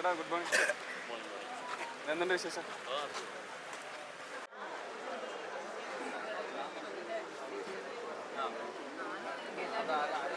ചേട്ടാ good morning എന്തുണ്ട് വിശേഷം? ആണോ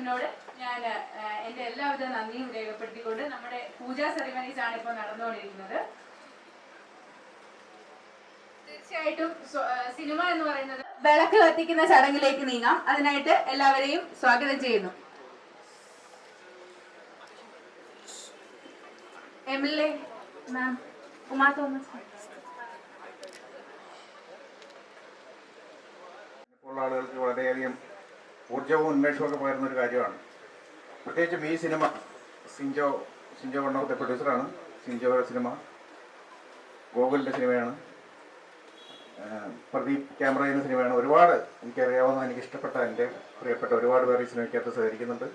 ടീമിനോട് ഞാൻ എന്റെ എല്ലാവിധ നന്ദിയും രേഖപ്പെടുത്തിക്കൊണ്ട് നമ്മുടെ പൂജാ സെറിമണീസ് ആണ് ഇപ്പോൾ നടന്നുകൊണ്ടിരിക്കുന്നത്. തീർച്ചയായിട്ടും സിനിമ എന്ന് പറയുന്നത് വിളക്ക് കത്തിക്കുന്ന ചടങ്ങിലേക്ക് നീങ്ങാം. അതിനായിട്ട് എല്ലാവരെയും സ്വാഗതം ചെയ്യുന്നു. M L A ma'am Uma Thomas. ആളുകൾക്ക് വളരെയധികം ഊർജവും ഉന്മേഷവും ഒക്കെ പകരുന്ന ഒരു കാര്യമാണ്. പ്രത്യേകിച്ചും ഈ സിനിമ സിഞ്ചോ സിഞ്ചോ വണ്ണത്തെ പ്രൊഡ്യൂസറാണ്. സിഞ്ചോയുടെ സിനിമ. ഗോകുലിന്റെ സിനിമയാണ്. പ്രദീപ് ക്യാമറ ചെയ്യുന്ന സിനിമയാണ്. ഒരുപാട് എനിക്കറിയാവുന്ന എനിക്ക് ഇഷ്ടപ്പെട്ട എന്റെ പ്രിയപ്പെട്ട ഒരുപാട് പേർ ഈ സിനിമയ്ക്കകത്ത് സഹകരിക്കുന്നുണ്ട്.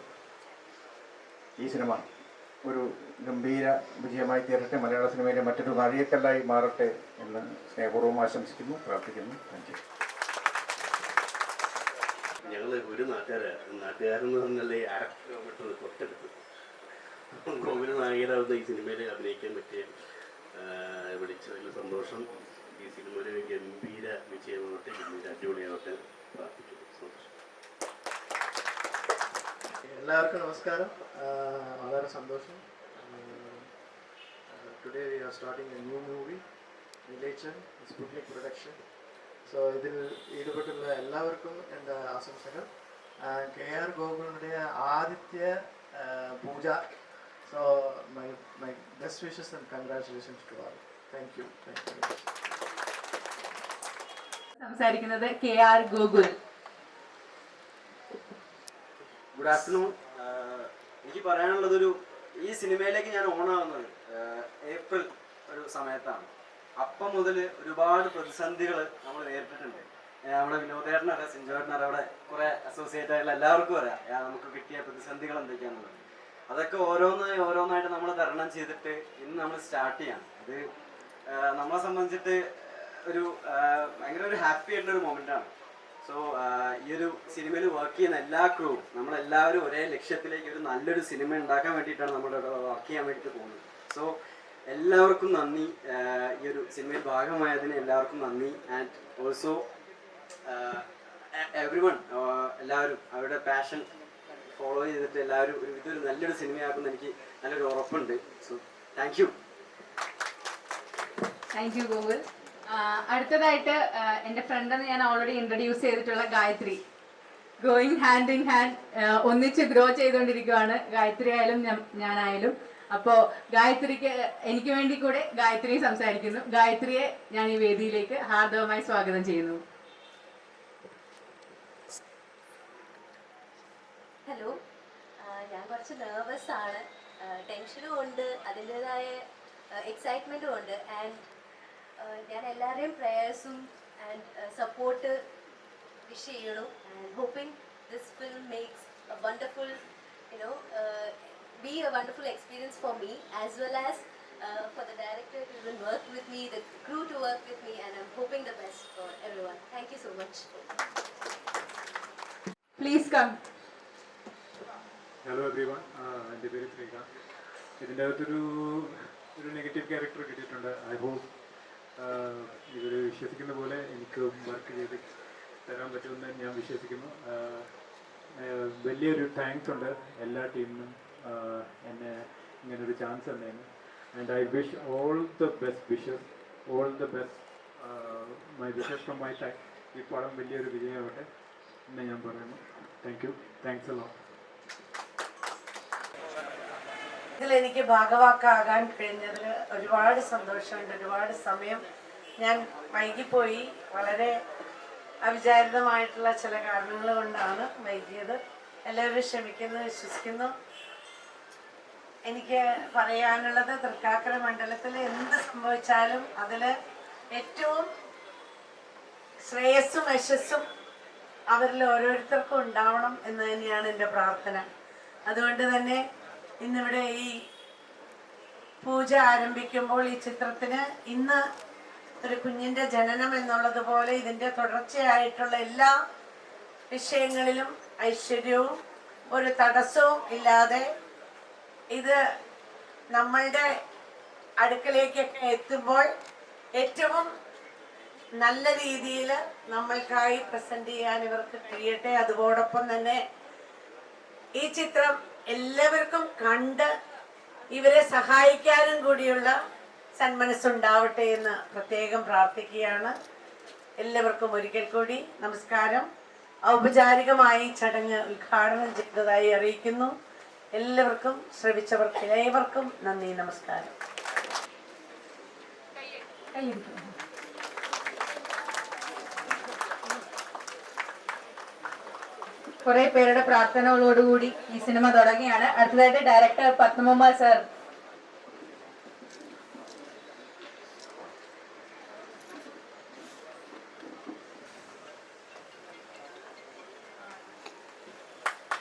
ഈ സിനിമ ഒരു ഗംഭീര വിജയമായി തീരട്ടെ. മലയാള സിനിമയിലെ മറ്റൊരു നാഴികക്കല്ലായി മാറട്ടെ എന്ന് സ്നേഹപൂർവം ആശംസിക്കുന്നു പ്രാർത്ഥിക്കുന്നു. താങ്ക് യു ഞങ്ങൾ ഒരു നാട്ടുകാരായിരുന്നു നാട്ടുകാരെന്ന് പറഞ്ഞാൽ ഈ അര കിലോമീറ്റർ തൊട്ടടുത്ത്. കോവിഡ് നായകരാവുന്ന ഈ സിനിമയിൽ അഭിനയിക്കാൻ പറ്റിയ വിളിച്ചതിൽ സന്തോഷം. ഈ സിനിമ ഒരു ഗംഭീര വിജയമാവട്ടെ ഗംഭീര അടിപൊളിയാവട്ടെ സന്തോഷം. എല്ലാവർക്കും നമസ്കാരം. വളരെ സന്തോഷം. Today we are starting a new movie നിലേച്ചൻ Sputnik production so ഇതിൽ ഈടുപെട്ടുള്ള എല്ലാവർക്കും എന്റെ ആശംസകൾ. കെ ആർ ഗോകുലിന്റെ ആദ്യത്തെ പൂജ. So my my best wishes and congratulations to all thank you thank you സംസാരിക്കുന്നത് K R Gokul. Good afternoon എനിക്ക് പറയാനുള്ളതൊരു ഈ സിനിമയിലേക്ക് ഞാൻ ഓണാവുന്നത് ഏപ്രിൽ ഒരു സമയത്താണ്. അപ്പം മുതൽ ഒരുപാട് പ്രതിസന്ധികൾ നമ്മൾ നേരിട്ടിട്ടുണ്ട്. നമ്മുടെ വിനോദേട്ടനറിയാം സിഞ്ചോട്ടനറിയാം അവിടെ കുറെ അസോസിയേറ്റ് ആയിട്ടുള്ള എല്ലാവർക്കും അറിയാം. നമുക്ക് കിട്ടിയ പ്രതിസന്ധികൾ എന്തൊക്കെയാണെന്നുള്ളത് അതൊക്കെ ഓരോന്നായി ഓരോന്നായിട്ട് നമ്മൾ തരണം ചെയ്തിട്ട് ഇന്ന് നമ്മൾ സ്റ്റാർട്ട് ചെയ്യാണ്. അത് നമ്മളെ സംബന്ധിച്ചിട്ട് ഒരു ഭയങ്കര ഒരു ഹാപ്പി ആയിട്ടുള്ള ഒരു മൊമെന്റ് ആണ്. സോ ഈ ഒരു സിനിമയിൽ വർക്ക് ചെയ്യുന്ന എല്ലാ ക്രൂവും നമ്മളെല്ലാവരും ഒരേ ലക്ഷ്യത്തിലേക്ക് ഒരു നല്ലൊരു സിനിമ ഉണ്ടാക്കാൻ വേണ്ടിയിട്ടാണ് നമ്മുടെ വർക്ക് ചെയ്യാൻ വേണ്ടിയിട്ട് പോകുന്നത്. സോ എല്ലാവർക്കും നന്ദി. ഈ ഒരു സിനിമയിൽ ഭാഗമായതിന് എല്ലാവർക്കും നന്ദി. ആൻഡ് ഓൾസോ എവറി വൺ എല്ലാവരും അവരുടെ പാഷൻ ഫോളോ ചെയ്തിട്ട് എല്ലാവരും ഒരു ഇതൊരു നല്ലൊരു സിനിമയാക്കുമെന്ന് എനിക്ക് നല്ലൊരു ഉറപ്പുണ്ട്. So thank you thank you Google അടുത്തതായിട്ട് എന്റെ ഫ്രണ്ടെന്ന് ഞാൻ ഓൾറെഡി ഇൻട്രൊഡ്യൂസ് ചെയ്തിട്ടുള്ള Gayathri. Going hand in hand ഒന്നിച്ച് ഗ്രോ ചെയ്തുകൊണ്ടിരിക്കുകയാണ് ഗായത്രി ആയാലും ഞാനായാലും. അപ്പോൾ ഗായത്രിക്ക് എനിക്ക് വേണ്ടി കൂടെ ഗായത്രി സംസാരിക്കുന്നു. ഗായത്രിയെ ഞാൻ ഈ വേദിയിലേക്ക് ഹാർദവമായി സ്വാഗതം ചെയ്യുന്നു. ഹലോ ഞാൻ കുറച്ച് നെർവസ് ആണ്. ടെൻഷനും ഉണ്ട് അതിന്റെതായ എക്സൈറ്റ്മെന്റും ഉണ്ട്. ആൻഡ് ഞാൻ എല്ലാവരുടെയും പ്രേയേഴ്സും ആൻഡ് സപ്പോർട്ട് വിഷ് ചെയ്യണു. And hoping this film makes a wonderful you know, uh, be a wonderful experience for me as well as uh, for the director to even work with me, the crew to work with me, and I'm hoping the best for everyone. Thank you so much. Please come. Hello everyone എന്റെ പേര് ശ്രീകാന്ത് ഇതിന്റെ അകത്തൊരു ഒരു negative character കിട്ടിയിട്ടുണ്ട് I hope ഇവർ വിശ്വസിക്കുന്ന പോലെ എനിക്ക് വർക്ക് ചെയ്ത് തരാൻ പറ്റുമെന്ന് ഞാൻ വിശ്വസിക്കുന്നു വലിയൊരു താങ്ക്സ് ഉണ്ട് എല്ലാ ടീമിനും എന്നെ ഇങ്ങനൊരു chance തന്നേന്. And I wish all the best wishes all the best my wishes from my side ഈ പടം വലിയൊരു വിജയമാവട്ടെ എന്ന് ഞാൻ പറയുന്നു. താങ്ക് യു താങ്ക്സ് എല്ലാം ഇതിൽ എനിക്ക് ഭാഗവാക്കാകാൻ കഴിഞ്ഞതിൽ ഒരുപാട് സന്തോഷമുണ്ട്. ഒരുപാട് സമയം ഞാൻ വൈകിപ്പോയി. വളരെ അവിചാരിതമായിട്ടുള്ള ചില കാരണങ്ങൾ കൊണ്ടാണ് വൈകിയത്. എല്ലാവരും ക്ഷമിക്കുന്നു വിശ്വസിക്കുന്നു. എനിക്ക് പറയാനുള്ളത് തൃക്കാക്കര മണ്ഡലത്തിൽ എന്ത് സംഭവിച്ചാലും അതിൽ ഏറ്റവും ശ്രേയസ്സും യശസ്സും അവരിൽ ഓരോരുത്തർക്കും ഉണ്ടാവണം എന്ന് തന്നെയാണ് എന്റെ പ്രാർത്ഥന. അതുകൊണ്ട് തന്നെ ഇന്നിവിടെ ഈ പൂജ ആരംഭിക്കുമ്പോൾ ഈ ചിത്രത്തിന് ഇന്ന് ഒരു കുഞ്ഞിന്റെ ജനനം എന്നുള്ളതുപോലെ ഇതിന്റെ തുടർച്ചയായിട്ടുള്ള എല്ലാ വിഷയങ്ങളിലും ഐശ്വര്യവും ഒരു തടസ്സവും ഇല്ലാതെ ഇത് നമ്മളുടെ അടുക്കലേക്കൊക്കെ എത്തുമ്പോൾ ഏറ്റവും നല്ല രീതിയിൽ നമ്മൾക്കായി പ്രസന്റ് ചെയ്യാൻ ഇവർക്ക് കഴിയട്ടെ. അതോടൊപ്പം തന്നെ ഈ ചിത്രം എല്ലാവർക്കും കണ്ട് ഇവരെ സഹായിക്കാനും കൂടിയുള്ള സന്മനസ്സുണ്ടാവട്ടെ എന്ന് പ്രത്യേകം പ്രാർത്ഥിക്കുകയാണ്. എല്ലാവർക്കും ഒരിക്കൽ കൂടി നമസ്കാരം. ഔപചാരികമായി ചടങ്ങ് ഉദ്ഘാടനം ചെയ്തതായി അറിയിക്കുന്നു. എല്ലാവർക്കും ശ്രമിച്ചവർക്ക് ഏവർക്കും നന്ദി നമസ്കാരം. കുറെ പേരുടെ പ്രാർത്ഥനകളോടുകൂടി ഈ സിനിമ തുടങ്ങിയാണ് അടുത്തതായിട്ട് director Padmakumar sir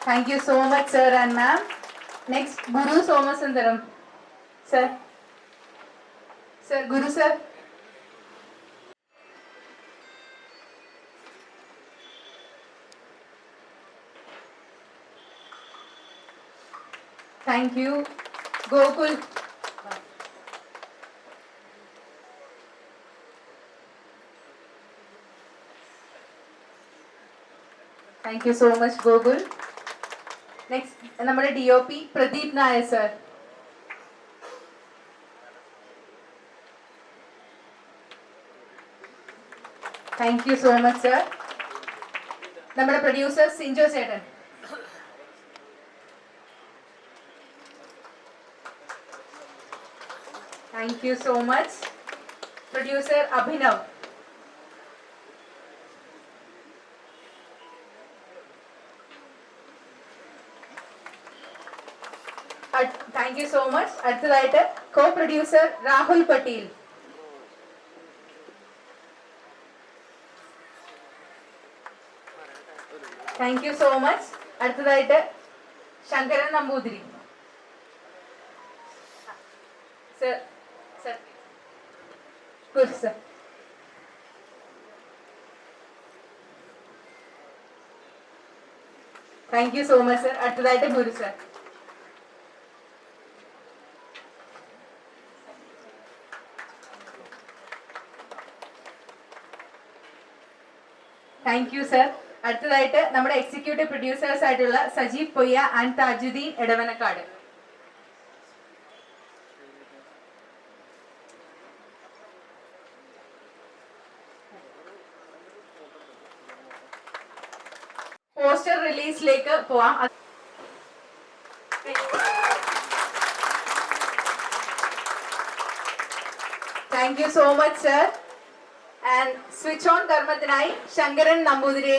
thank you so much sir and ma'am next Guru Somasundaram sir sir Guru sir thank you Gokul thank you so much Gokul next നമ്മുടെ D O P Pradeep Nair sir thank you so much sir നമ്മുടെ producer Sincho ചേട്ടൻ thank you so much producer Abhinav. Ad- you so much അടുത്തതായിട്ട് co producer Rahul Patil. Thank you so much അടുത്തതായിട്ട് Sankaran Namboothiri. Sir sir sir thank you so much sir അടുത്തതായിട്ട് Guru sir thank you sir അടുത്തതായിട്ട് നമ്മുടെ executive producers ആയിട്ടുള്ള Sajeev Poyya and Thajudheen Edavanakkad. Poster റിലീസിലേക്ക് പോവാം. Thank you so much sir and switch on കർമ്മത്തിനായി Sankaran Namboothiri